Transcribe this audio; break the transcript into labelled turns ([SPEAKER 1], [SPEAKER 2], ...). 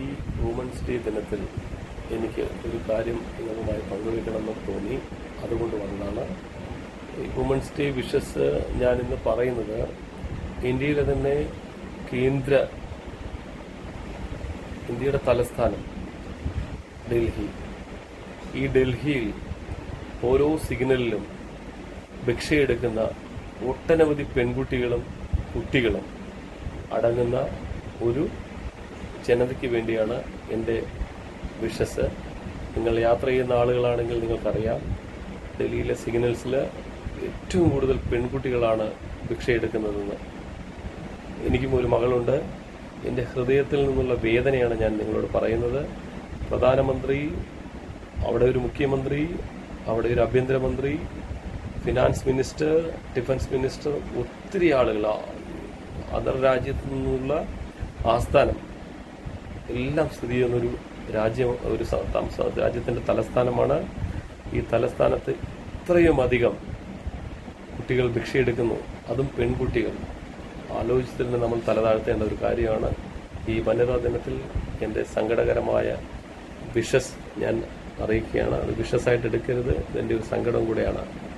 [SPEAKER 1] ഈ women's day ദിനത്തിൽ എനിക്ക് ഒരു കാര്യം നിങ്ങളുമായി പങ്കുവയ്ക്കണമെന്ന് തോന്നി. അതുകൊണ്ട് വന്നതാണ്. ഈ വുമൻസ് ഡേ വിഷസ് ഞാൻ ഇന്ന് പറയുന്നത് ഇന്ത്യയിലെ തന്നെ കേന്ദ്ര ഇന്ത്യയുടെ തലസ്ഥാനം ഡൽഹി. ഈ ഡൽഹിയിൽ ഓരോ സിഗ്നലിലും ഭിക്ഷയെടുക്കുന്ന ഒട്ടനവധി പെൺകുട്ടികളും കുട്ടികളും അടങ്ങുന്ന ഒരു ജനതയ്ക്ക് വേണ്ടിയാണ് എന്റെ വിഷസ്. നിങ്ങൾ യാത്ര ചെയ്യുന്ന ആളുകളാണെങ്കിൽ നിങ്ങൾക്കറിയാം ഡൽഹിയിലെ സിഗ്നൽസിൽ ഏറ്റവും കൂടുതൽ പെൺകുട്ടികളാണ് ഭിക്ഷയെടുക്കുന്നതെന്ന്. എനിക്കും ഒരു മകളുണ്ട്. എന്റെ ഹൃദയത്തിൽ നിന്നുള്ള വേദനയാണ് ഞാൻ നിങ്ങളോട് പറയുന്നത്. പ്രധാനമന്ത്രി അവിടെ ഒരു മുഖ്യമന്ത്രി അവിടെ ഒരു ആഭ്യന്തരമന്ത്രി ഫിനാൻസ് മിനിസ്റ്റർ ഡിഫൻസ് മിനിസ്റ്റർ ഒത്തിരി ആളുകൾ അതർ രാജ്യത്തു നിന്നുള്ള ആസ്ഥാനം. എല്ലാം സ്ഥിതി ചെയ്യുന്നൊരു രാജ്യം ഒരു രാജ്യത്തിന്റെ തലസ്ഥാനമാണ്. ഈ തലസ്ഥാനത്ത് ഇത്രയും അധികം കുട്ടികൾ ഭിക്ഷയെടുക്കുന്നു. അതും പെൺകുട്ടികൾ. ആലോചിച്ചതിൽ തന്നെ നമ്മൾ തലതാഴ്ത്തേണ്ട ഒരു കാര്യമാണ്. ഈ വനിതാ ദിനത്തിൽ എന്റെ സങ്കടകരമായ വിഷസ് ഞാൻ അറിയിക്കുകയാണ്. അത് വിഷസായിട്ട് എടുക്കരുത്. ഇതെന്റെ ഒരു സങ്കടം കൂടെയാണ്.